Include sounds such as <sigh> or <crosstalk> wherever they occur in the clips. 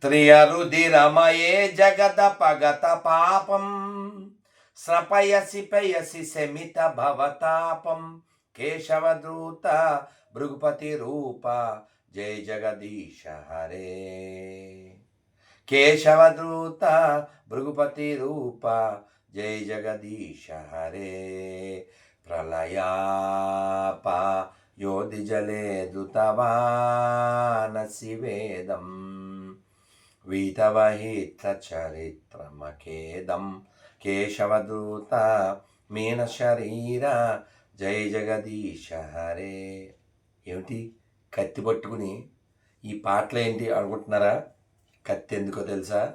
త్రియరుదిరమయే జగద పగత పాపం. స్రపయసి పయసి శమిత భవతాపం కేశవదూత భృగుపతి రూప. జయ జగదీశ హరే. కేశవదూత భృగుపతి రూప. జయ జగదీశ హరే. ప్రళయాప యోధి జలే దుతవానసి వేదం. వీతవహితచరిత్రమఖేదం కేశవదూత మీన శరీర జయ జగదీశ హరే ఏమిటి? కత్తి పట్టుకుని ఈ పాటలు ఏంటి అనుకుంటున్నారా? కత్తి ఎందుకో తెలుసా?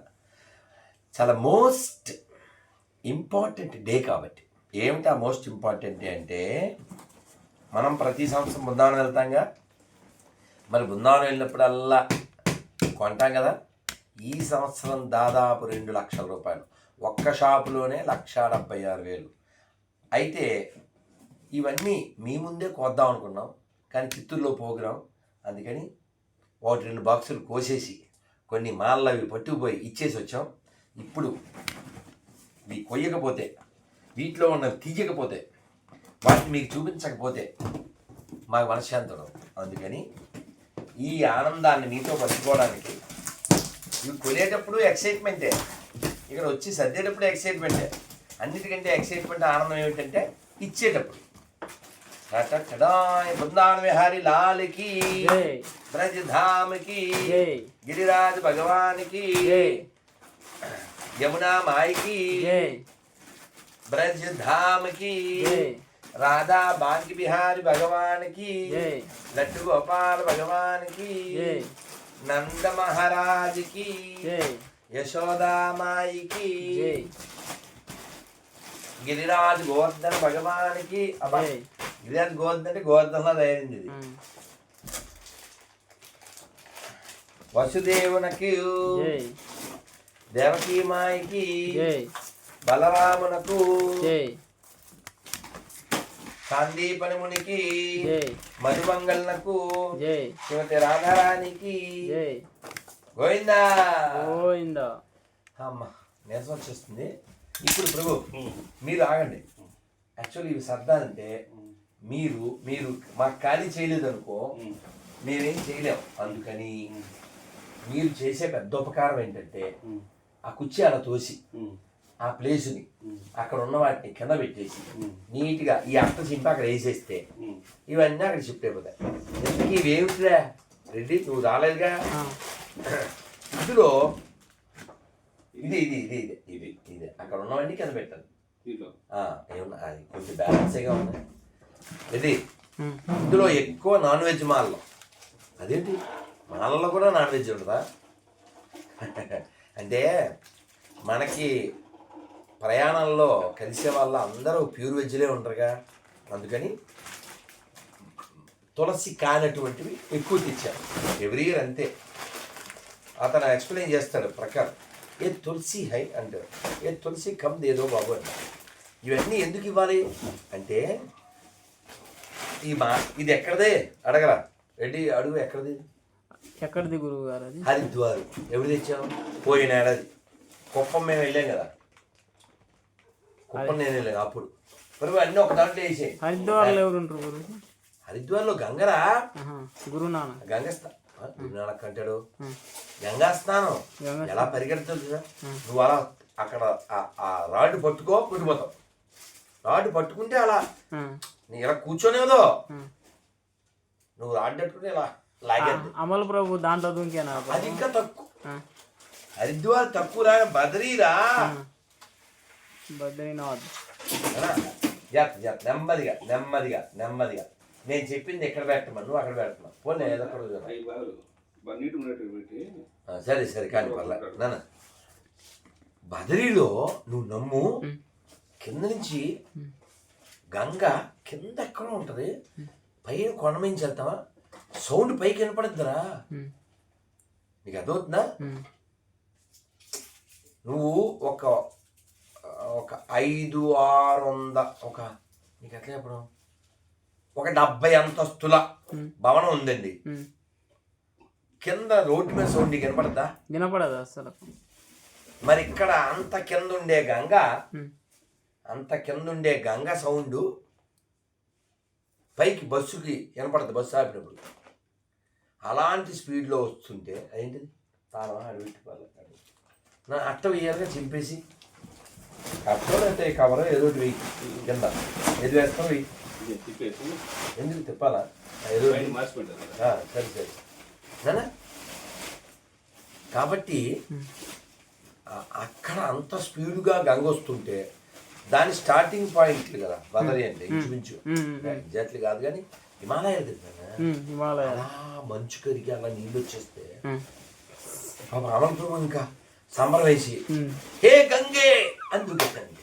చాలా మోస్ట్ ఇంపార్టెంట్ డే కాబట్టి. ఏమిటి ఆ మోస్ట్ ఇంపార్టెంట్ డే అంటే మనం ప్రతి సంవత్సరం బృందావనం వెళ్తాంగా? మరి బృందావనం వెళ్ళినప్పుడల్లా కొంటాం కదా? ఈ సంవత్సరం దాదాపు రెండు లక్షల రూపాయలు. ఒక్క షాపులోనే లక్ష డెబ్బై ఆరు వేలు. అయితే ఇవన్నీ మీ ముందే కోద్దాం అనుకున్నాం. కానీ చిత్తూరులో ప్రోగ్రాం అందుకని ఒకటి రెండు బాక్సులు కోసేసి కొన్ని మాలలు అవి పట్టుకుపోయి ఇచ్చేసి వచ్చాం. ఇప్పుడు ఇవి కొయ్యకపోతే వీటిలో ఉన్నవి తీయకపోతే వాటిని మీకు చూపించకపోతే మాకు మనశ్శాంతి అందుకని ఈ ఆనందాన్ని మీతో పంచుకోవడానికి ఇవి కొనేటప్పుడు ఎక్సైట్మెంటే ఇక్కడ వచ్చి సర్దేటప్పుడు ఎక్సైట్మెంటే అన్నిటికంటే ఎక్సైట్మెంట్ ఆనందం ఏమిటంటే ఇచ్చేటప్పుడు. బృందావన విహారి లాల్కి జై. బ్రజ్ ధామ్కి జై. గిరిరాజ్ భగవాన్కి యమునా మాయికి జై. బ్రజ్ ధామ్కి జై. రాధా బాంకి బిహారి భగవాన్కి లడ్డు గోపాల్ భగవాన్కి నంద మహారాజ్కి యశోదామాయికి గిరిరాజ్ గోవర్ధన్ భగవానికి గిరిరాజ్ గోవర్ధన్ అంటే గోవర్ధన్లో తయారైంది ఇది. వసుదేవునకి దేవకీమాయికి బలరామునకు జై సందీపని మునికి జై. మధుమంగళనకు జై. శ్రీమతి రాధారాణికి జై. గోవిందా. గోవిందా. అమ్మ నీరసం వచ్చేస్తుంది. ఇప్పుడు ప్రభు మీరు ఆగండి. యాక్చువల్లీ ఇవి సర్దాలంటే మీరు మీరు మాకు ఖాళీ చేయలేదు అనుకో మేమేం చేయలేం. అందుకని మీరు చేసే పెద్ద ఉపకారం ఏంటంటే ఆ కుర్చీ అలా తోసి ఆ ప్లేస్ని అక్కడ ఉన్న వాటిని కింద పెట్టేసి నీట్గా ఈ అట్ట చింపి అక్కడ వేసేస్తే ఇవన్నీ అక్కడ షిఫ్ట్ అయిపోతాయి. ఎందుకు ఇవేమిటిరా రెడ్డి నువ్వు రాలేదుగా? ఇందులో ఇది ఇది ఇది ఇది ఇది ఇది. అక్కడ ఉన్నవన్నీ కింద పెట్టాను ఆ, ఏమన్నా అది కొంచెం బ్యాలెన్స్గా ఉన్నాయి ఇది ఉమ్. ఇందులో ఎక్కువ నాన్ వెజ్ మాల్లో. అదేంటి? మాలలో కూడా నాన్ వెజ్ ఉంటుందా <laughs> అంటే మనకి ప్రయాణంలో కలిసే వాళ్ళ అందరూ ప్యూర్ వెజ్లే ఉంటారుగా. అందుకని తులసి కానటువంటివి ఎక్కువ తెచ్చారు. ఎవ్రీ ఇయర్ అంతే. అతను ఎక్స్ప్లెయిన్ చేస్తాడు ప్రకారం ఏ తులసి హై అంటారు. ఏ తులసి కమ్ ఏదో బాబు అంటారు. ఇవన్నీ ఎందుకు ఇవ్వాలి? అంటే ఈ మా ఇది ఎక్కడదే? అడగరా. రెడ్డి అడుగు ఎక్కడది? ఎక్కడిది గురువు గారు హరిద్వార్. ఎప్పుడు తెచ్చావు? పోయిన ఏడాది కుప్పం మేము వెళ్ళాం కదా. కుప్పం నేను వెళ్ళాను అప్పుడు అన్నీ ఒక దాంట్లో వేసేయి. హరిద్వార్లో ఎవరు ఉంటారు హరిద్వార్లో గంగరా? గురునానక్ గంగ స్నా- ఆ, గురునానక్ అంటాడు. గంగా స్నానం. గంగా ఎలా పరిగెడుతుంది. నువ్వు అలా అక్కడ ఆ- ఆ రాడ్డు పట్టుకో పుట్టిపోతావు రాడ్డు పట్టుకుంటే అలా నీ ఇలా కూర్చోనేదో. నువ్వు రాడ్డు పట్టుకుంటే ఇలా ఆ, లాగేద్ది అమల్ ప్రభు దాంట్లో దుంకేనా అది ఇంకా తక్కువ. హరిద్వార్ తక్కువరా బద్రీరా? బద్రీనాథ్? జాగ్రత్త నెమ్మదిగా నెమ్మదిగా నెమ్మదిగా. నేను చెప్పింది ఎక్కడ పెట్టమని నువ్వు అక్కడ పెట్టమను. పోనీ ఏదో ఆ, సరే సరే కానీ పర్లేదు నాన్న బదరీలో నువ్వు నమ్ము. కింద నుంచి. గంగ కింద ఎక్కడ ఉంటుంది. పైన కొండ మించి వెళ్తావా? సౌండ్ పైకి వినపడుద్దిరా ఉమ్, నీకు అర్థమవుతుందా? నువ్వు ఒక ఒక ఐదు ఆరు వంద ఒక నీకు ఎట్లా చెప్పడం ఒక డెబ్బై అంతస్తుల భవనం ఉందండి. కింద రోడ్డు మీద సౌండ్ కనపడద్దా వినపడదు అసలు. మరి ఇక్కడ అంత కింద ఉండే గంగ. అంత కింద ఉండే గంగ సౌండ్ పైకి బస్సుకి వినపడదు బస్సు ఆపినప్పుడు అలాంటి స్పీడ్లో వస్తుంటే ఏంటిది తాళమా అడవిటి నా అట్ట వేయాలిగా చింపేసి. అట్టో లేకపోతే కవర్ ఏదో కింద. ఏది వేస్తాం ఎందుకు తిప్పాలా? ఏదో సరే సరే. నానా కాబట్టి అక్కడ అంత స్పీడ్గా గంగ వస్తుంటే దాని స్టార్టింగ్ పాయింట్ కదా బదరి అంటే ఇంచుమించు. ఎగ్జాక్ట్లీ కాదు కానీ ఉమ్, హిమాలయ అలా మంచు కరిగి అలా నీళ్ళు వచ్చేస్తే పాప అమలపురం ఇంకా సంబరం వేసి. హే గంగే అందుకండి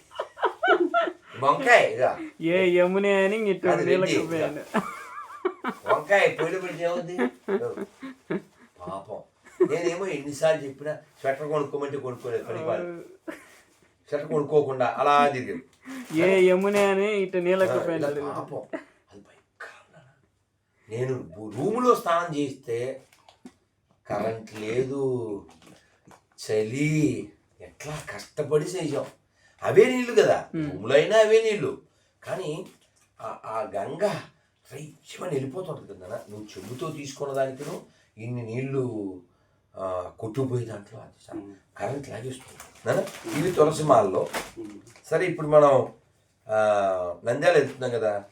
వంకాయ ఏ యమునే అని ఇటు అది నీళ్ళకి రెడ్డి. పోయాను వంకాయ పొయ్యిలో పెడితే ఏముంది? పాపం. నేనేమో ఎన్నిసార్లు చెప్పినా స్వెటర్ కొనుక్కోమంటే కొనుక్కోలేదు పడిపాలి స్వెటర్ కొనుక్కోకుండా అలా తిరిగాడు ఏ యమునే అని ఇటు నీళ్ళకి ఇలా పోయాను పాపం. అది భయంకరంగా నేను రూములో స్నానం చేస్తే కరెంట్ లేదు. చలి. ఎట్లా కష్టపడి చేసాం అవే నీళ్ళు కదా. రూములో అయినా అవే నీళ్ళు కానీ ఆ- గంగ రైచమని వెళ్ళిపోతుంటుంది కదా నువ్వు చెంబుతో తీసుకున్న దానికి ఇన్ని నీళ్ళు కొట్టుకుపోయే దాంట్లో అది కరెంట్ లాగేస్తుంది. ఇవి తులసి మాల్లో సరే ఇప్పుడు మనం నంద్యాల వెళ్తున్నాం కదా.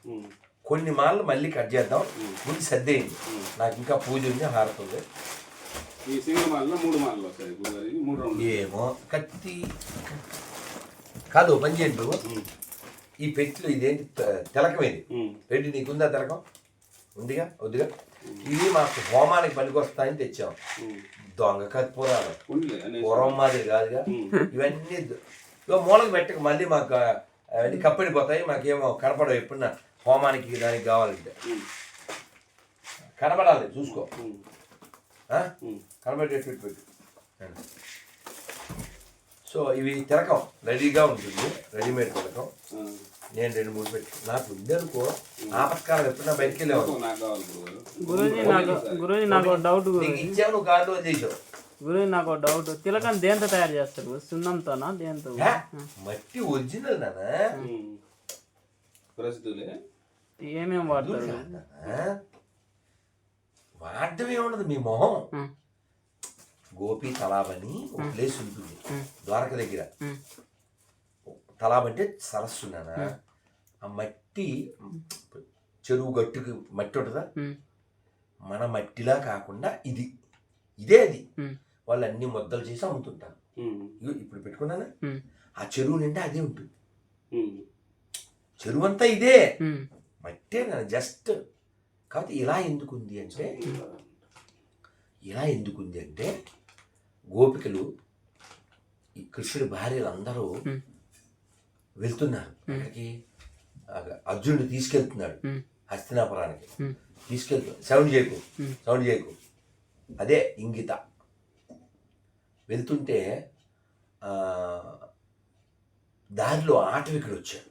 కొన్ని మాలలు మళ్ళీ కట్ చేద్దాం. ముందు సర్దేయండి. నాకు ఇంకా పూజ ఉంది హారతి ఉంది. ఏమో కత్తి. కాదు పని చేయండి. ఈ పెట్టిలో ఇదేంటి? తిలకమేది. రెడ్డి నీకుందా తిలకం? ఉందిగా? వద్దుగా? ఇవి మాకు హోమానికి పనికొస్తాయని తెచ్చాం. దొంగ అనే పూర్వం మాదిరి కాదుగా. ఇవన్నీ మూలకు పెట్టక మళ్ళీ మాకు అవన్నీ కప్పడిపోతాయి. మాకేమో కనపడవు ఎప్పుడన్నా హోమానికి దానికి కావాలంటే. కనపడాలి చూసుకో. ఆ? కనబడేట్టు పెట్టు. సో ఇవి తిరకం రెడీగా ఉంటుంది. రెడీమేడ్ తిరకం నేను రెండు మూడు పెట్టి. నాకు ఉంది అనుకో ఆపత్కాలం ఎప్పుడన్నా బయటికి గురూజీ నాకు గురూజీ నాకు ఒక డౌట్ గురు. నీకు ఇచ్చావు నువ్వు కార్డు చేసావు. గురూజీ నాకు డౌట్ తిలకం దేంతో తయారు చేస్తారు సున్నంతోనా దేంతో? మట్టి ఒరిజినల్ నానా? ఏమేమి వాడతారు. వాడటం ఏముండదు మీ మొహం. గోపి తలాబ్ అని ఒక ప్లేస్ ఉంటుంది. ద్వారక దగ్గర. తలాబ్ అంటే సరస్సు నాన్న ఆ మట్టి చెరువు గట్టుకి మట్టి ఉంటుందా? మన మట్టిలా కాకుండా ఇది. ఇదే అది. వాళ్ళు అన్ని ముద్దలు చేసి అమ్ముతుంటారు. ఇగో ఇప్పుడు పెట్టుకున్నానా? ఆ చెరువు నిండా అదే ఉంటుంది. చెరువు అంతా ఇదే. మట్టే నా జస్ట్. కాబట్టి ఇలా ఎందుకు ఉంది అంటే ఇలా ఎందుకు ఉంది అంటే గోపికలు ఈ కృష్ణుడి భార్యలు అందరూ వెళ్తున్నారు. అక్కడికి అర్జునుడు తీసుకెళ్తున్నాడు హస్తినాపురానికి. తీసుకెళ్తు సౌండ్ చేయకు. సౌండ్ చేయకు. అదే ఇంగిత. వెళ్తుంటే దారిలో ఆటవికుడు వచ్చాడు.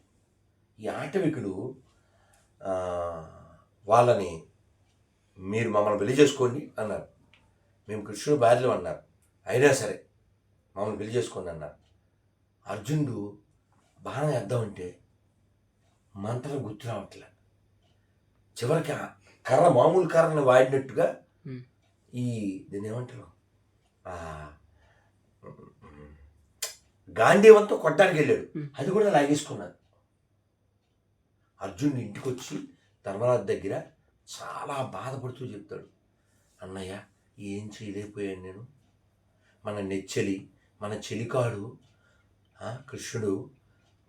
ఈ ఆటవికుడు వాళ్ళని మీరు మమ్మల్ని పెళ్ళి చేసుకోండి అన్నారు. మేము కృష్ణుడు భార్యలు అన్నారు. అయినా సరే మమ్మల్ని పెళ్ళి చేసుకోండి అన్నారు. అర్జునుడు బాణం వేద్దామంటే మంత్రం గుర్తు రావట్లే. చివరికి కర్ర మామూలు కర్రను వాడినట్టుగా ఈ దీన్ని ఏమంటారు? గాంధీవంతో కొట్టడానికి వెళ్ళాడు. అది కూడా లాగేసుకున్నాడు. అర్జునుడు ఇంటికి వచ్చి ధర్మరాజు దగ్గర చాలా బాధపడుతూ చెప్తాడు. అన్నయ్య ఏం చేయలేకపోయాను నేను? మన నెచ్చలి మన చెలికాడు కృష్ణుడు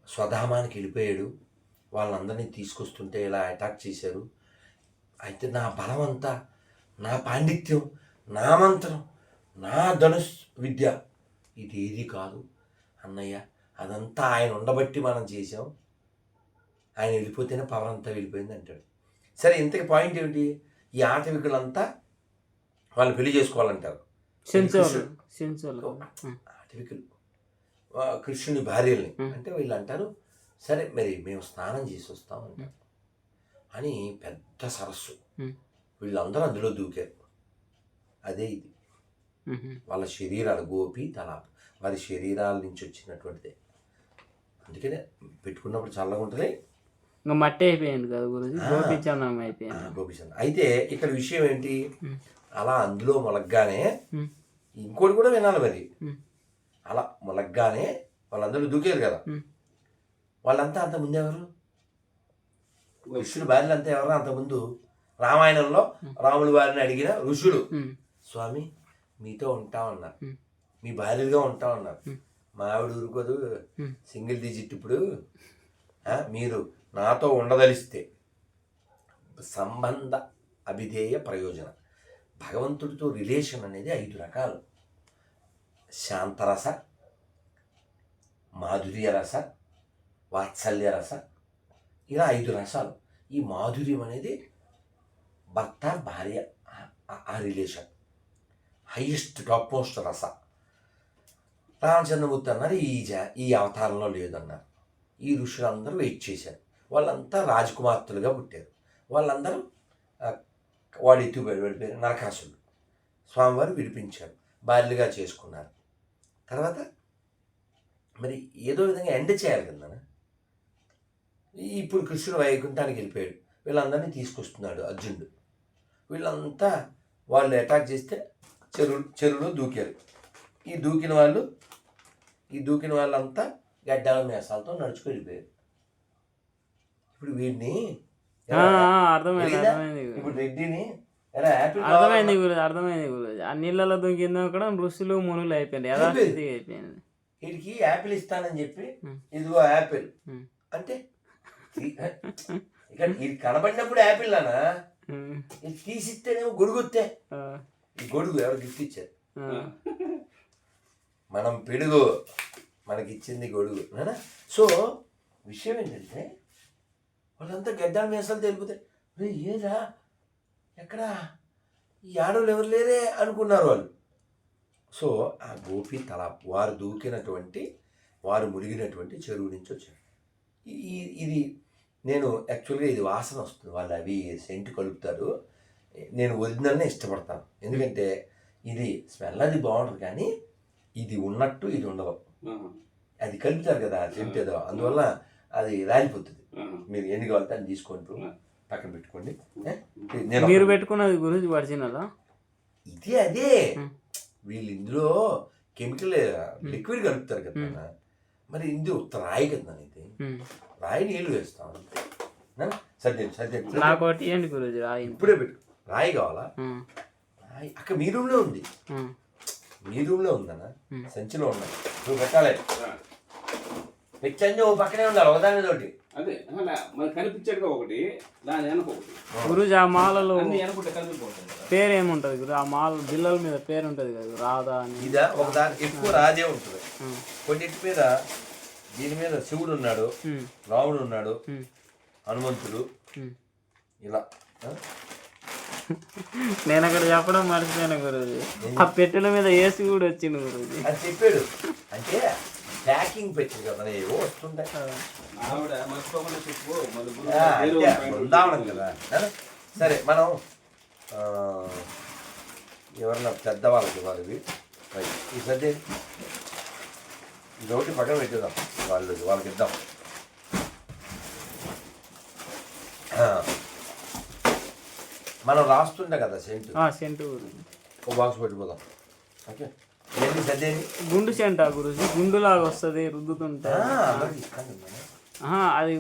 స్వధామానికి వెళ్ళిపోయాడు. వాళ్ళందరినీ తీసుకొస్తుంటే ఇలా అటాక్ చేశారు. అయితే నా బలం అంతా నా పాండిత్యం నా మంత్రం నా ధనుష్ విద్య ఇది ఏది కాదు అన్నయ్య. అదంతా ఆయన ఉండబట్టి మనం చేసాం ఆయన వెళ్ళిపోతేనే పవర్ అంతా వెళ్ళిపోయింది అంటాడు. సరే ఇంతకి పాయింట్ ఏమిటి? ఈ ఆటవికులంతా వాళ్ళు పెళ్ళి చేసుకోవాలంటారు. ఆటవికులు ఆ, కృష్ణుని భార్యల్ని. అంటే వీళ్ళు అంటారు సరే మరి మేము స్నానం చేసి వస్తాం అంటారు. అని పెద్ద సరస్సు. వీళ్ళందరూ అందులో దూకారు. అదే ఇది. వాళ్ళ శరీరాలు గోపి తలాప్ వారి శరీరాల నుంచి వచ్చినటువంటిదే. అందుకనే పెట్టుకున్నప్పుడు చల్లగా ఉంటుంది. ఇంకా మట్టి అయిపోయింది కదా గురుజీ? గోపించందం అయిపోయింది. అయితే ఇక్కడ విషయం ఏంటి. అలా అందులో మొలగ్గానే. ఇంకోటి కూడా వినాలి మరి. అలా మొలగ్గానే వాళ్ళందరూ దూకారు కదా. వాళ్ళంతా అంత ముందు ఎవరు ఋషులు భార్యలు అంతా ఎవరు అంతకుముందు రామాయణంలో రాముల వారిని అడిగిన ఋషులు ఉమ్. స్వామి మీతో ఉంటా ఉన్నారు. మీ భార్యలుగా ఉంటా ఉన్నారు. మా ఆవిడ ఊరుకోదు. సింగిల్ డిజిట్ ఇప్పుడు ఆ, మీరు నాతో ఉండదలిస్తే సంబంధ అభిధేయ ప్రయోజన భగవంతుడితో రిలేషన్ అనేది ఐదు రకాలు. శాంతరస మాధుర్య రస వాత్సల్య రస ఇలా ఐదు రసాలు. ఈ మాధుర్యం అనేది భర్త భార్య ఆ- రిలేషన్. హైయెస్ట్ టాప్ మోస్ట్ రస. రామచంద్రమూర్తి అన్నారు ఈ జ ఈ అవతారంలో లేదన్నారు. ఈ ఋషులందరూ వెయిట్ చేశారు. వాళ్ళంతా రాజకుమార్తెలుగా పుట్టారు. వాళ్ళందరూ ఆ, వాడు ఎత్తు వెళ్ళిపోయారు నరకాసుడు స్వామివారు విడిపించారు. భార్యలుగా చేసుకున్నారు. తర్వాత మరి ఏదో విధంగా ఎండ చేయాలి కదా ఇప్పుడు కృష్ణుడు వైకుంఠానికి వెళ్ళిపోయాడు. వీళ్ళందరినీ తీసుకొస్తున్నాడు అర్జునుడు. వీళ్ళంతా వాళ్ళు అటాక్ చేస్తే చెరువు చెరువులో దూకారు. ఈ దూకిన వాళ్ళు ఈ దూకిన వాళ్ళంతా గడ్డాల మేసాలతో నడుచుకు వెళ్ళిపోయారు. ఇప్పుడు వీడిని అర్థమైంది? అర్థమైంది. ఇప్పుడు రెడ్డిని అర్థమైంది గురుజీ అర్థమైంది ఆ నీళ్ళలో దుంకింది కూడా ఋషులు మునులు అయిపోయింది యథాస్థితి అయిపోయింది వీడికి యాపిల్ ఇస్తానని చెప్పి. ఇదిగో యాపిల్. అంటే? ఇక్కడ ఇది కనబడినప్పుడు యాపిల్ అనా. ఇది తీసిస్తేనేమో గొడుగుతే గొడుగు ఎవరు గిఫ్ట్ ఇచ్చారు. మనం పిడుగు. మనకి ఇచ్చింది గొడుగు సో విషయం ఏంటంటే వాళ్ళంతా గడ్డాల మేసాలు తెలిపోతాయి రే ఏరా ఎక్కడా? ఈ ఆడవాళ్ళు ఎవరు లేరే? అనుకున్నారు వాళ్ళు. సో ఆ గోపి తల వారు దూకినటువంటి వారు మునిగినటువంటి చెరువు నుంచి వచ్చారు ఇది నేను యాక్చువల్గా ఇది వాసన వస్తుంది. వాళ్ళు అవి సెంటు కలుపుతారు. నేను ఒరిజినల్నే ఇష్టపడతాను. ఎందుకంటే ఇది స్మెల్ అది బాగుంటుంది కానీ ఇది ఉన్నట్టు ఇది ఉండదు. అది కలుపుతారు కదా సెంట్ ఏదో. అందువల్ల అది రాలిపోతుంది. మీరు ఎన్ని కావాలంటే అని తీసుకోండి పక్కన పెట్టుకోండి. ఏ? నేను మీరు పెట్టుకున్నది గురుజీ ఒరిజినలా ఇది అదే. వీళ్ళు ఇందులో కెమికల్ లిక్విడ్ కలుపుతారు కదా. మరి ఇందు రాయి కదా ఇది. రాయి నీళ్ళు వేస్తాం సత్యం సత్యం నాకు ఒకటి ఇవ్వండి గురుజీ రాయింది ఇప్పుడే పెట్టు. రాయి కావాలా. రాయి. అక్కడ మీ రూమ్లో ఉంది. మీ రూమ్లో ఉందన్న. సంచిలో ఉన్నాయి నువ్వు పెట్టాలి. ఓ పక్కనే ఉండాలి ఒకదాని తోటి అదే అలా మరి కనిపించేట్టుగా ఒకటి దాని వెనక ఒకటి. గురుజీ ఆ మాలలో అన్ని వెనకుంటే కనిపిపోతుంది కదా. పేరు ఏముంటది గురు? ఆ మాల బిల్లల మీద పేరు ఉంటది కదా రాధా అని. ఇదా ఒకదాని ఎక్కువ రాజే ఉంటుంది. కొన్నిటి మీద దీని మీద శివుడు ఉన్నాడు. రాముడు ఉన్నాడు. హనుమంతుడు. ఇలా? నేను అక్కడ చెప్పడం మర్చిపోయాను గురుజీ. ఆ పెట్టెల మీద ఏసి కూడా వచ్చింది గురుజీ. అని చెప్పాడు. అంటే ప్యాకింగ్ పెట్టింది కదా ఏవో వస్తుంటాయి. బృందావనం కదా? సరే మనం ఎవరన్నా పెద్దవాళ్ళకి ఇవ్వాలి ఇవి రైట్. ఈ సర్ది ఇది ఒకటి పక్కన పెట్టేద్దాం. వాళ్ళు వాళ్ళకి ఇద్దాం. మనం రాస్తుండే కదా సెంట్ ఆ సెంటు ఒక బాక్స్ పెట్టుకోదాం. ఓకే? గుండు సెంటా గురుజీ. గుండు లాగా వస్తుంది రుద్దుతుంటే అది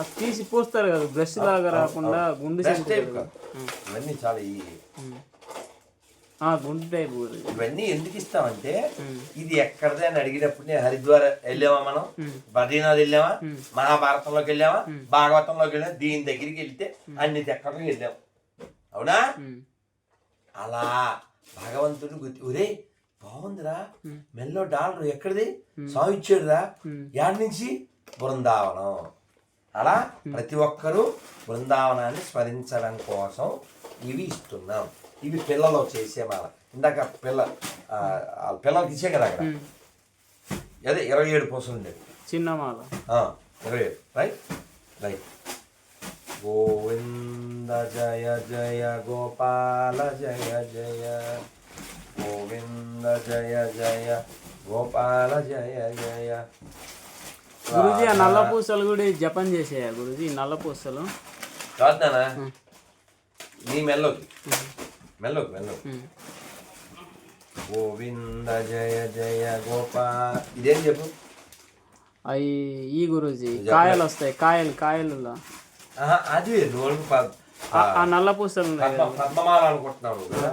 అది తీసి పూస్తారు కదా బ్రష్ లాగా రాకుండా గుండు. కాదు. ఇవన్నీ చాలా గుండు టైప్ ఇవన్నీ ఎందుకు ఇస్తామంటే. ఇది ఎక్కడదే అని అడిగినప్పుడు నేను హరిద్వార్ వెళ్ళామా మనం. బద్రీనాథ్ వెళ్ళామా. మహాభారతంలోకి వెళ్ళామా భాగవతంలోకి వెళ్ళామా దీని దగ్గరికి వెళ్తే అన్ని ఎక్కడికి వెళ్ళాం అవునా. అలా భగవంతుడు గుర్తి ఒరే బాగుందిరా. మెల్లో డాలర్ ఎక్కడిది? స్వామి ఇచ్చాడురా. యాడ్ నుంచి బృందావనం. అలా ప్రతి ఒక్కరూ బృందావనాన్ని స్మరించడం కోసం ఇవి ఇస్తున్నాం. ఇవి పిల్లలు చేసే మాల. ఇందాక పిల్ల పిల్లలకి ఇచ్చే కదా అక్కడ. అదే ఇరవై ఏడు పూసలు చిన్న మాల. ఇరవై ఏడు. రైట్? రైట్. గోవింద జయ జయ గోపాల జయ జయ. గోవింద జయ జయ గోపాల జయ జయ. గురుజీ ఆ నల్ల పూసలు కూడా జపం చేసేయ గురుజీ నల్ల పూసలు కాదునా నీ మెల్లోకి. మెల్లోకి మెల్లోకి. గోవింద జయ జయ గోపాల ఇదేం చెప్పు అవి ఈ గురుజీ కాయలు వస్తాయి కాయలు కాయలలో. ఆహా, అది పద్- ఆ నల్ల పూసలు ఉన్నాయి పద్మమాల అనుకుంటున్నావు నువ్వు కదా?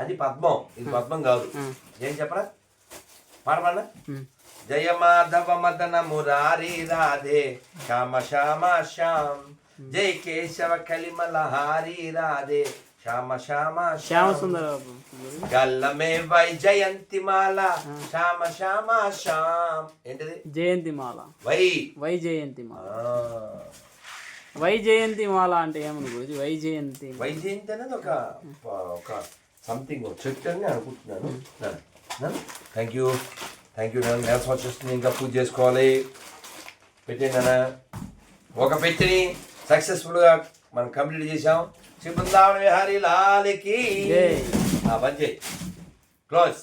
అది పద్మం. ఇది పద్మం కాదు. ఏం చెప్పరా? పాడమన్నా. జయ మాధవ మదన మురారి రాధే శ్యామ శ్యామ శ్యామ్ జయ కేశవ కలిమల హారి రాధే శ్యామ శ్యామ శ్యామ సుందర. గల్లమే వై జయంతి మాల శ్యామ శ్యామ శ్యామ్ ఏంటిది? జయంతి మాల వై. వై జయంతి మాల ఆ, వై జయంతి మాల అంటే ఏమను వై జయంతి వై జయంతి అనేది ఒక ఒక సంథింగ్ చెట్టు అని అనుకుంటున్నాను. థ్యాంక్ యూ థ్యాంక్ యూ నేను నేర్స్ వచ్చేస్తుంది ఇంకా పూజ చేసుకోవాలి పెట్టిందనా ఒక పెట్టిని సక్సెస్ఫుల్గా మనం కంప్లీట్ చేసాం శ్రీ బృందావన విహారీ లాలికి. జై. బంద్ చేయి. క్లోజ్